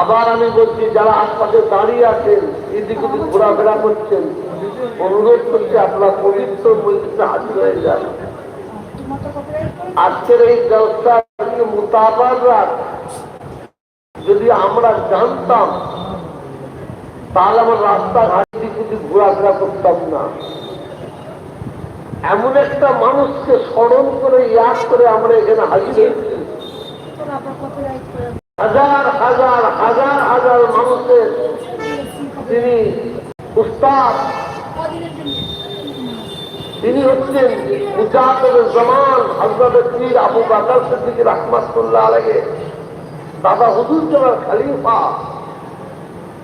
আবার আমি বলছি যারা আশপাশে দাঁড়িয়ে আছেন এদিক ওদিক ঘোরাফেরা করছেন অনুরোধ করছে আপনার পবিত্র মন্দিরে হাজির হয়ে যান। আজকের এই জলসার মোতাবাররা যদি আমরা জানতাম তাহলে আমার রাস্তাঘাট দিক ওদিক ঘোরাফেরা করতাম না। এমন একটা মানুষকে স্মরণ করে, ইয়াদ করে আমরা এখানে হাজির হাজার হাজার হাজার হাজার মানুষের তিনি উস্তাদ। তিনি হচ্ছেন মুজাহিদুর জামান হজরত পীর আবু বাকর সিদ্দিক রহমাতুল্লাহ আলাইহি। দাদা হুজুর জমার খলিফা।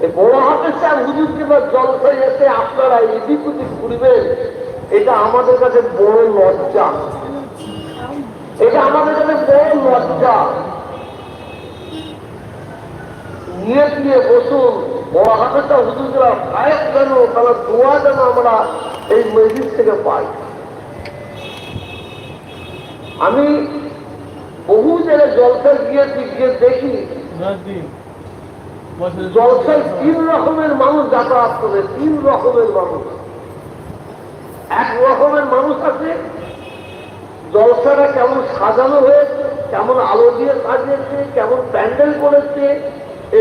এই বড় হাতের সাহেব হুজুর জমার জলসায় এসে আপনারা এদিক ওদিক ঘুরবেন। এটা আমাদের কাছে বড় লজ্জা। এটা আমাদের কাছে বড় লজ্জা। আমি বহু জায়গায় জলসায় গিয়েছি, গিয়ে দেখি জলসায় তিন রকমের মানুষ যাতায়াত করে, তিন রকমের মানুষ। এক রকমের মানুষ আছে, জলসাটা কেমন সাজানো হয়েছে, কেমন আলো দিয়ে সাজিয়েছে, কেমন প্যান্ডেল করেছে,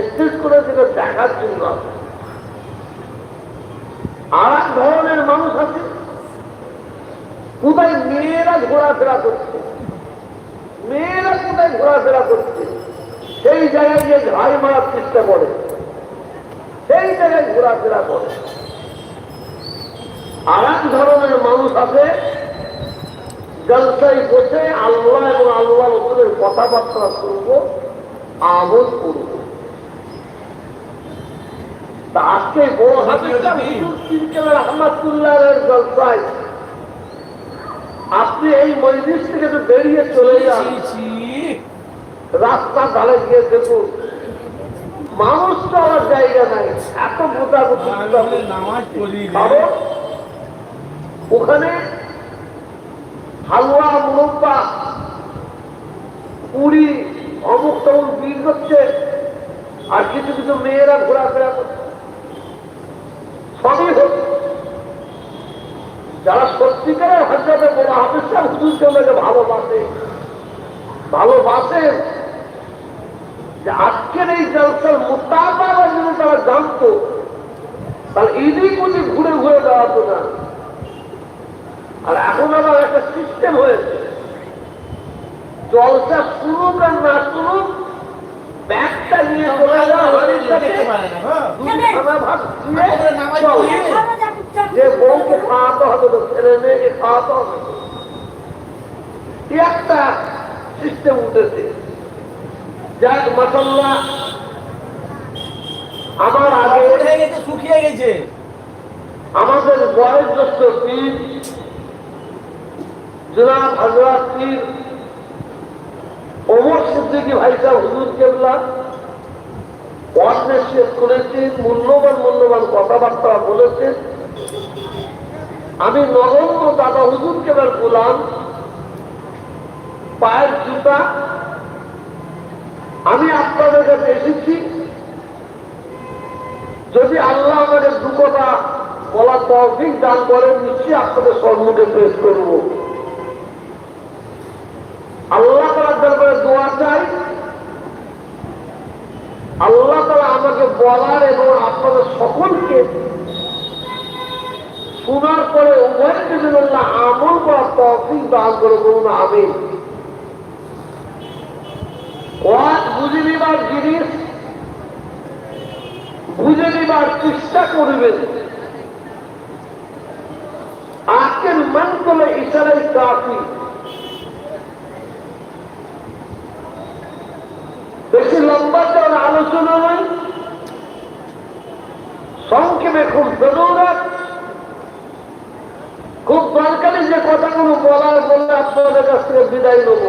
স্টেজ করেছে দেখার জন্য আর এক ধরনের মানুষ আছে, কোথায় মেয়েরা ঘোরাফেরা করছে, মেয়েরা কোথায় ঘোরাফেরা করছে, সেই জায়গায় গিয়ে ঝাই মারার চেষ্টা করে, সেই জায়গায় ঘোরাফেরা করে। আর এক ধরনের মানুষ আছে জলসাই বসে আল্লাহ এবং আল্লাহ রসুলের কথাবার্তা শুনব আমল করব। আজকে বড় হুজুর জলসায় আপনি এই মসজিদ থেকে তো বেরিয়ে চলে যান রাস্তা ধারে গিয়ে দেখুন মানুষ তো আমার জায়গা নাই এত গোটাগুটি নামাজ পড়ি ওখানে হালুয়া, মুরব্বা পুরি অমুক তমুক বীর করছে, আর কিছু কিছু মেয়েরা ঘোরাফেরা করছে। সবই হচ্ছে। যারা সত্যিকারের হাজারে বড় হাফিজা হুজুর জন্যকে ভালোবাসে ভালোবাসেন যে আজকের এই জলসার মোতাবাক যদি তারা জানতো, তাহলে এদিক ওদিক ঘুরে ঘুরে দেওয়াতো না আর এখন আবার একটা সিস্টেম হয়েছে। জলসা শুনুক আর না শুনুক ব্যাগটা নিয়ে চলে। যাওয়া চল। যে বউকে খাওয়াতে হবে তো ছেলে মেয়েকে খাওয়াতে হবে একটা সিস্টেম উঠেছে। যাক মাসাল্লাহ আমার আগে শুকিয়ে গেছে। আমাদের বয়োজ্যেষ্ঠ পীর জনাব হজরত অমর সিদ্দিকি ভাই সাহেব হুজুর কেবলা ওয়ার্ডে শেষ করেছেন মূল্যবান মূল্যবান কথাবার্তা বলেছেন। আমি নগণ্য দাদা হুজুর কেবল গোলাম, পায়ের জুতা, আমি আপনাদের কাছে এসেছি। যদি আল্লাহ আমাদের দুঃখটা বলার তৌফিক দান করেন, নিশ্চয়ই আপনাদের সম্মুখে পেশ করব আল্লাহ তালার দরবারে দোয়া চাই? আল্লাহ তালা আমাকে বলার এবং আপনাদের সকলকে শোনার পরে উভয় যদি আমল করার তৌফিক দান করে বলুন আমি বুঝে নিবার জিনিস, বুঝে নিবার চেষ্টা করবেন। আজকের মন করলে ইশারাই কাফি বেশি লম্বা চল আলোচনা নয় সংক্ষেপে খুব জরুরত। খুব দরকারি যে কথাগুলো বলার বলে আপনাদের কাছ থেকে বিদায় নেব।